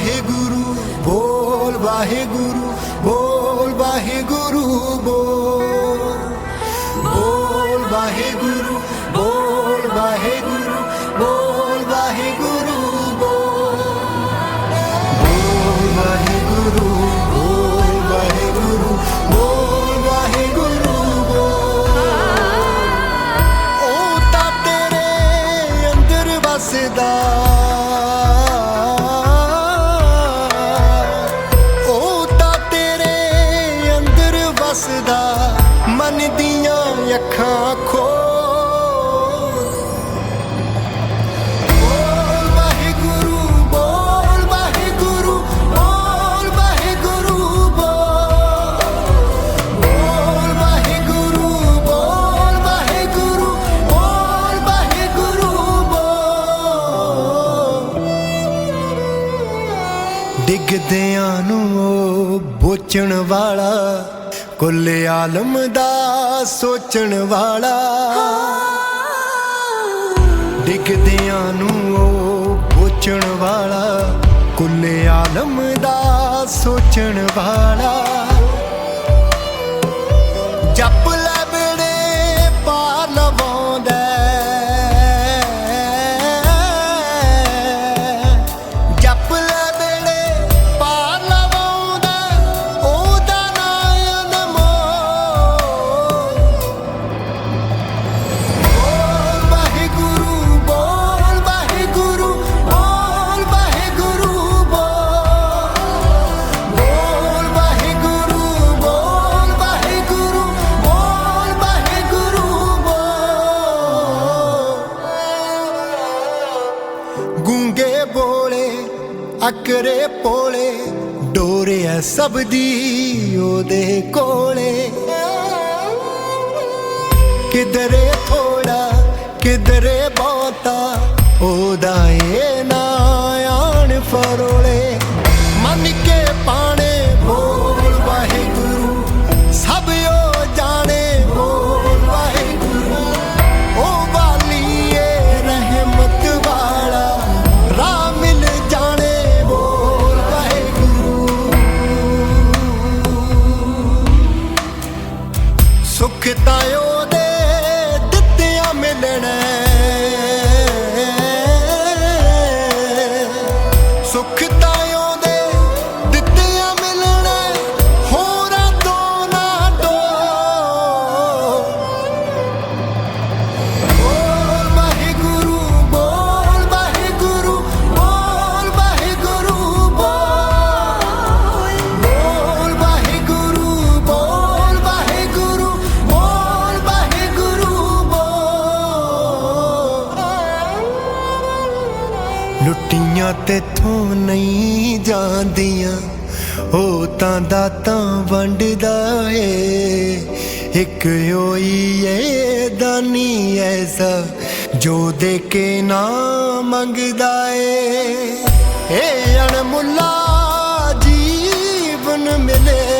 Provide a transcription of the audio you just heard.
বাহে গুরু বল বাহে গুরু বল বাহে গুরু বল। বল বাহেগুরু বল বাহে বল ਡਿੱਗਦਿਆਂ ਨੂੰ ਉਹ ਬੋਚਣ ਵਾਲਾ, ਕੁੱਲ ਆਲਮ ਦਾ ਸੋਚਣ ਵਾਲਾ। ਡਿੱਗਦਿਆਂ ਨੂੰ ਉਹ ਬੋਚਣ ਵਾਲਾ, ਕੁੱਲ ਆਲਮ ਦਾ ਸੋਚਣ ਵਾਲਾ। ਅਕਰੇ ਪੋਲੇ ਡੋਰਿਆ ਸਭ ਦੀ ਉਹਦੇ ਕੋਲੇ। ਕਿਧਰੇ ਥੋੜਾ ਕਿਧਰੇ ਬਹੁਤਾ ਉਹਦਾ ਬੋਲ ਤੇਥੋਂ ਨਹੀਂ ਜਾਂਦੀਆਂ ਉਹ ਤਾਂ ਦਾਤਾਂ ਵੰਡਦਾ ਏ। ਇੱਕ ਹੋਈ ਏ ਦਾਨੀ ਐਸਾ, ਜੋ ਦੇ ਕੇ ਨਾ ਮੰਗਦਾ ਏ। ਏ ਅਣਮੁੱਲਾ ਜੀਵਨ ਮਿਲੇ।